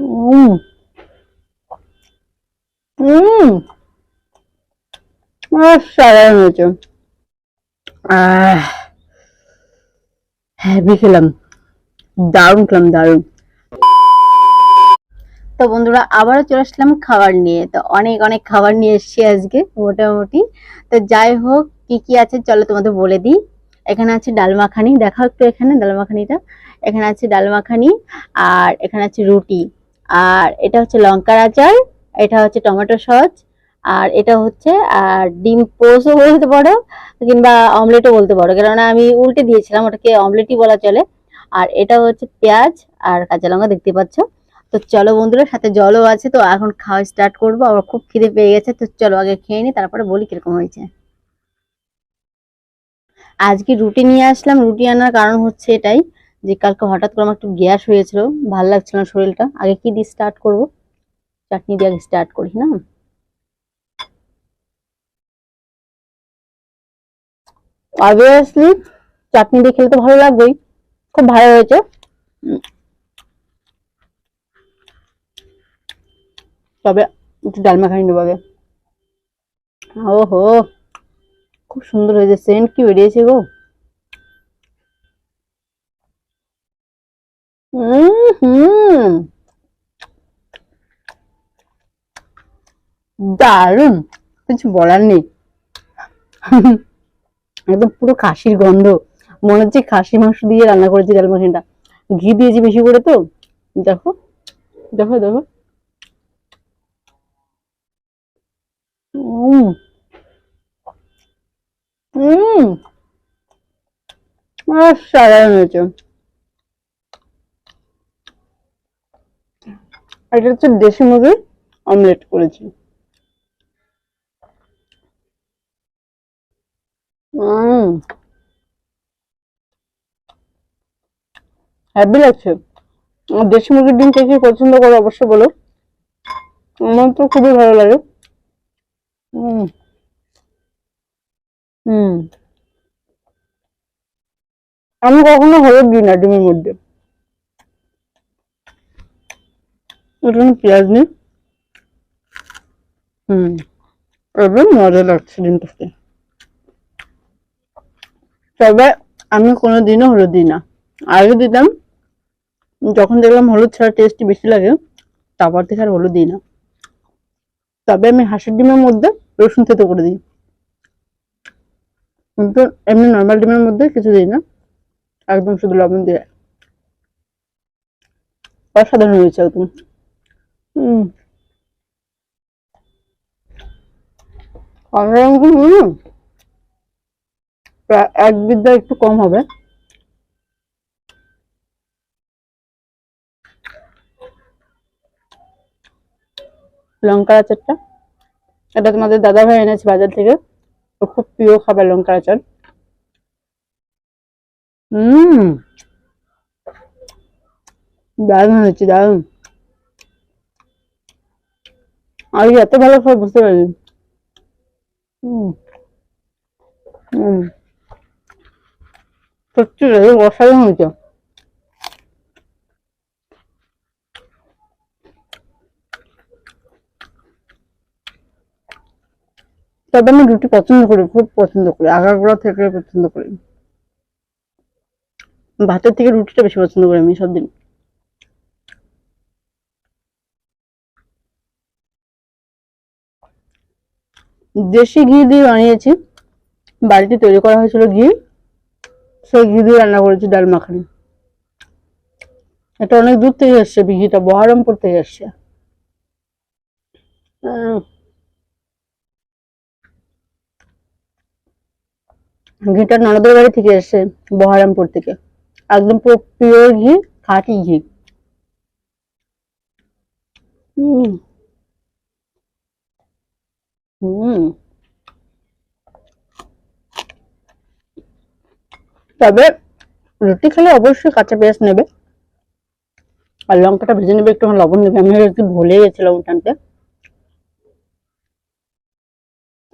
음. 음. অসাধারণ হয়েছে হ্যাভি খেলাম দারুণ খেলাম দারুণ তো বন্ধুরা, আবারও চলে আসলাম খাবার নিয়ে। তো অনেক অনেক খাবার নিয়ে এসেছি আজকে, মোটামুটি। তো যাই হোক, কি কি আছে চলো তোমাদের বলে দিই। এখানে আছে ডাল মাখানি, দেখাও একটু এখানে ডাল মাখানিটা। এখানে আছে ডাল মাখানি আর এখানে আছে রুটি। আর এটা হচ্ছে লঙ্কার আচার, এটা হচ্ছে টমেটো সস, আর এটা হচ্ছে আর ডিম পোস্টও বলতে পারো কিংবা অমলেটও বলতে পারো। কেননা আমি উল্টে দিয়েছিলাম, ওটাকে অমলেটই বলা চলে। আর এটা হচ্ছে পেঁয়াজ আর কাঁচা লঙ্কা দেখতে পাচ্ছ। তো চলো বন্ধুরা, সাথে জলও আছে, তো এখন খাওয়া স্টার্ট করব। আমার খুব খিদে পেয়ে গেছে, তো চলো আগে খেয়ে নি তারপরে বলি কীরকম হয়েছে। আজকে রুটি নিয়ে আসলাম, রুটি আনার কারণ হচ্ছে এটাই। যে কালকে হঠাৎ করে আমার একটু গ্যাস হয়েছিল, ভালো লাগছিল না শরীরটা। আগে কি দিয়ে স্টার্ট করব? চাটনি দিয়ে আগে স্টার্ট করি, না? অবভিয়াসলি চাটনি দিয়ে খেলে তো ভালো লাগবেই। খুব ভালো হয়েছে। তবে একটু ডালমা মাখানি নেব আগে। ওহো, খুব সুন্দর হয়েছে। সেন্ট কি বেরিয়েছে গো? হুম দারুণ কিছু বলার নেই। একদম পুরো খাসির গন্ধ। মনে হচ্ছে খাসি মাংস দিয়ে রান্না করেছি ডাল মাখানিটা। ঘি দিয়েছি বেশি করে তো। দেখো দেখো দেখো। উম উম অসাধারণ হয়েছে। এটা হচ্ছে দেশি মুরগির অমলেট করেছি। হ্যাপি লাগছে। আর দেশি মুরগির ডিম কে পছন্দ করো অবশ্যই বলো। আমার তো খুবই ভালো লাগে। আমি কখনো হলুদ দিই না ডিমের মধ্যে। ওটা পেঁয়াজ নেই হুম, এবার মজা লাগছে ডিমটা তবে আমি কোনোদিনও হলুদ দিই না। আগে দিতাম, যখন দেখলাম হলুদ ছাড়া টেস্টি বেশি লাগে, তারপর থেকে আর হলুদ দিই না। তবে আমি হাঁসের ডিমের মধ্যে রসুন থেতো করে দিই। কিন্তু এমনি নর্মাল ডিমের মধ্যে কিছু দিই না, একদম শুধু লবণ দিয়ে। অসাধারণ হয়েছে একদম। হম। অসাধারণ কি প্রায় এক বিদ্যা একটু কম হবে। লঙ্কার আচারটা। এটা তোমাদের দাদা ভাই এনেছে বাজার থেকে। খুব প্রিয় খাবার লঙ্কার আচার। হুম। দারুণ হয়েছে, দারুণ। আর এত ভালো খাবার বুঝতে হুম। সত্যি অসাধারণ হয়েছে তবে আমি রুটি পছন্দ করি, খুব পছন্দ করি, আগাগোড়া থেকে পছন্দ করি। ভাতের থেকে রুটিটা বেশি পছন্দ করি আমি সব দিন। দেশি ঘি দিয়ে বানিয়েছি। বাড়িতে তৈরি করা হয়েছিল ঘি। সেই ঘি দিয়ে রান্না করেছি ডাল মাখানি। এটা অনেক দূর থেকে এসছে ঘিটা, বহরমপুর থেকে এসছে ঘিটা ননদের বাড়ি থেকে এসছে, বহরমপুর থেকে। একদম পুরো পিওর ঘি, খাঁটি ঘি। হুম তবে রুটি খেলে অবশ্যই কাঁচা পেঁয়াজ নেবে। আর লঙ্কাটা ভেজে নেবে একটু লবণ নেবে। আমি একটু ভুলে গেছিলাম টানতে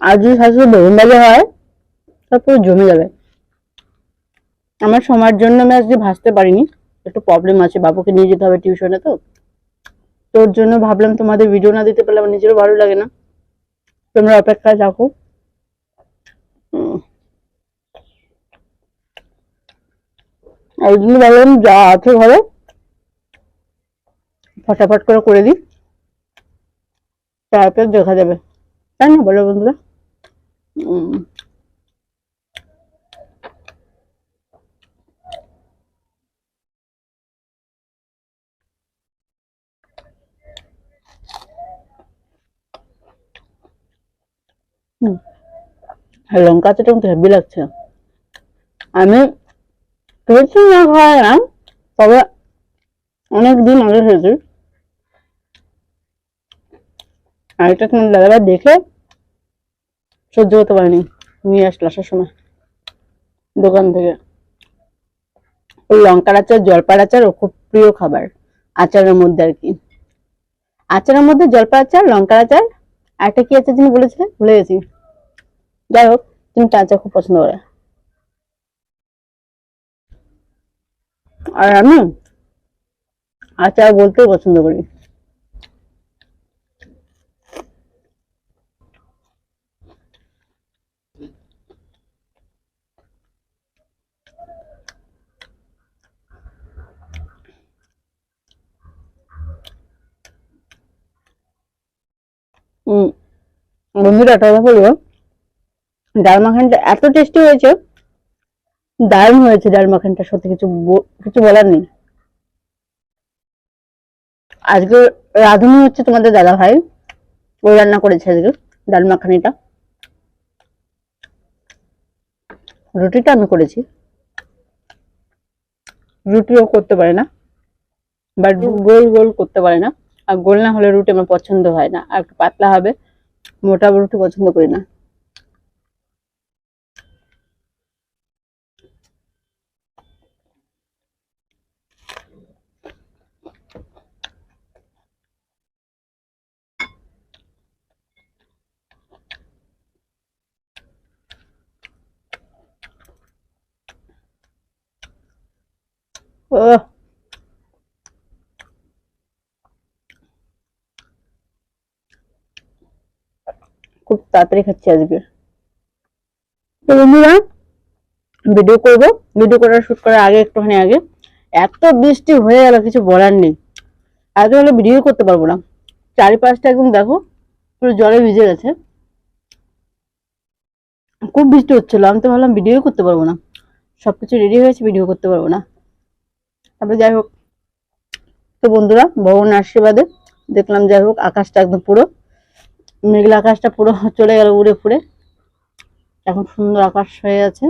আর যদি শাশুড়ি বেগুন ভাজা হয়, তারপরে জমে যাবে। আমার সময়ের জন্য আমি আজকে ভাজতে পারিনি। একটু প্রবলেম আছে, বাবুকে নিয়ে যেতে হবে টিউশনে তো। তোর জন্য ভাবলাম তোমাদের ভিডিও না দিতে পারলে আমার নিজেরও ভালো লাগে না। তোমরা অপেক্ষায় থাকো। এই জন্য যা আছে ঘরে। ফটাফট করে করে দিই। তারপর দেখা যাবে। তাই না বলো বন্ধুরা? হুম। লঙ্কা চাটা কিন্তু হেভি লাগছে। আমি খেয়েছি না খাওয়া না, তবে অনেক দিন আগে খেয়েছি আর এটা তোমার দাদাভাই দেখে সহ্য করতে পারিনি, নিয়ে আসলো আসার সময় দোকান থেকে। ওই লঙ্কার আচার জলপার আচার ও খুব প্রিয় খাবার, আচারের মধ্যে আর কি। আচারের মধ্যে জলপার আচার, লঙ্কার আচার একটা কি আছে তিনি বলেছিলেন? ভুলে গেছি। যাই হোক তিনি চা খুব পছন্দ করে। আর আমি আচার বলতেও পছন্দ করি। বন্ধুরা একটা কথা বলব। ডাল মাখানটা এত টেস্টি হয়েছে। দারুণ হয়েছে ডাল মাখানটা সত্যি কিছু কিছু বলার নেই। আজকে রাঁধুনি হচ্ছে তোমাদের দাদা ভাই। ও রান্না করেছে আজকে ডাল মাখানিটা। রুটিটা আমি করেছি। রুটিও করতে পারে না বাট গোল গোল করতে পারে না। আর গোল না হলে রুটি আমার পছন্দ হয় না আর একটু পাতলা হবে। মোটা রুটি পছন্দ করি না। ও খুব তাড়াতাড়ি খাচ্ছি আজকে। তো বন্ধুরা ভিডিও করব। ভিডিও করার শুট করার আগে একটুখানি আগে। এত বৃষ্টি হয়ে গেল, কিছু বলার নেই। আজ হলে ভিডিও করতে পারব না। চারিপাশটা একদম দেখো, পুরো জলে ভিজে গেছে। খুব বৃষ্টি হচ্ছিল, আমি তো ভাবলাম ভিডিও করতে পারব না। সবকিছু রেডি হয়েছে ভিডিও করতে পারব না। তারপরে যাই হোক। তো বন্ধুরা, ভগবানের আশীর্বাদে দেখলাম যাই হোক, আকাশটা একদম পুরো মেঘলা আকাশটা পুরো চলে গেল উড়ে ফুড়ে। এখন সুন্দর আকাশ হয়ে আছে।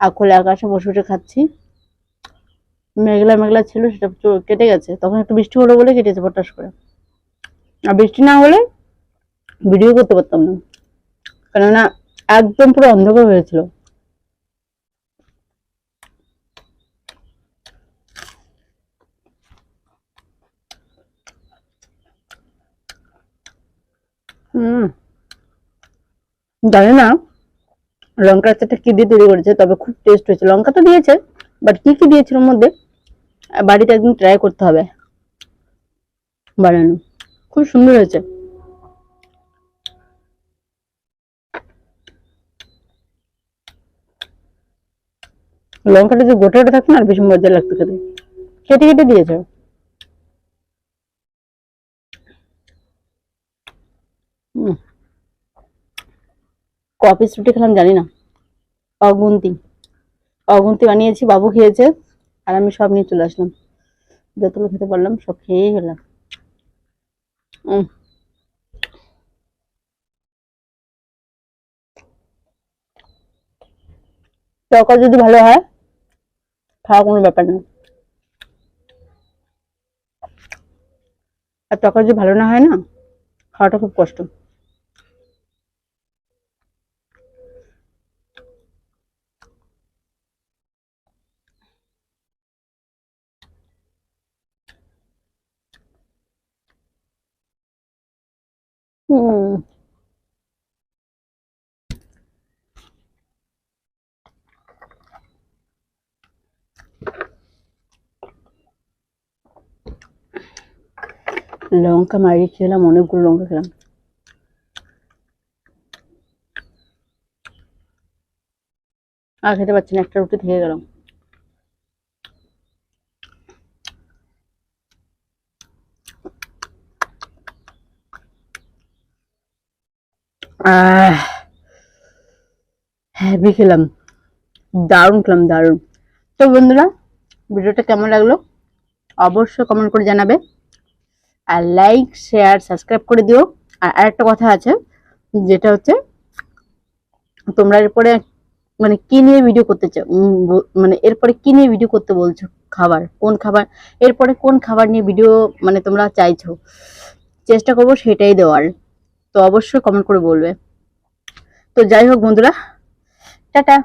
আর খোলা আকাশে বসে উঠে খাচ্ছি। মেঘলা মেঘলা ছিল, সেটা কেটে গেছে। তখন একটু বৃষ্টি হলো বলে কেটেছে পটাশ করে। আর বৃষ্টি না হলে ভিডিও করতে পারতাম না। কেননা একদম পুরো অন্ধকার হয়েছিল হুম। জানি না লঙ্কার আচারটা কি দিয়ে তৈরি করেছে, তবে খুব টেস্ট হয়েছে। লঙ্কা তো দিয়েছে বাট কি কি দিয়েছিল ওর মধ্যে বাড়িতে একদিন ট্রাই করতে হবে। বানানো। খুব সুন্দর হয়েছে। লঙ্কাটা যে গোটা গোটা থাকতো না, আর বেশি মজা লাগতো খেতে। কেটে কেটে দিয়েছে হুম কপিস রুটি খেলাম, জানি না। অগুন্তি। অগুন্তি বানিয়েছি, বাবু খেয়েছে, আর আমি সব নিয়ে চলে আসলাম। যতগুলো খেতে পারলাম, সব খেয়েই গেলাম। তরকারি যদি ভালো হয়, খাওয়া কোনো ব্যাপার না। আর তরকারি যদি ভালো না হয় না, খাওয়াটা খুব কষ্ট হুম লঙ্কা মারি খেলাম, অনেকগুলো লঙ্কা খেলাম। আর খেতে পারছি না, একটা রুটি থেকে গেলাম হ্যাভি খেলাম, দারুণ খেলাম, দারুণ। তো বন্ধুরা, ভিডিওটা কেমন লাগল? অবশ্যই কমেন্ট করে জানাবে। আর লাইক শেয়ার সাবস্ক্রাইব করে দিও। আর আরেকটা কথা আছে, যেটা হচ্ছে, তোমরা এরপরে মানে কি নিয়ে ভিডিও করতে চাও? মানে এরপরে কি নিয়ে ভিডিও করতে বলছো? খাবার, কোন খাবার? এরপরে কোন খাবার নিয়ে ভিডিও মানে তোমরা চাইছো? চেষ্টা করব সেটাই দেওয়ার। তো অবশ্যই কমেন্ট করে বলবে। তো যাই হোক বন্ধুরা, টাটা।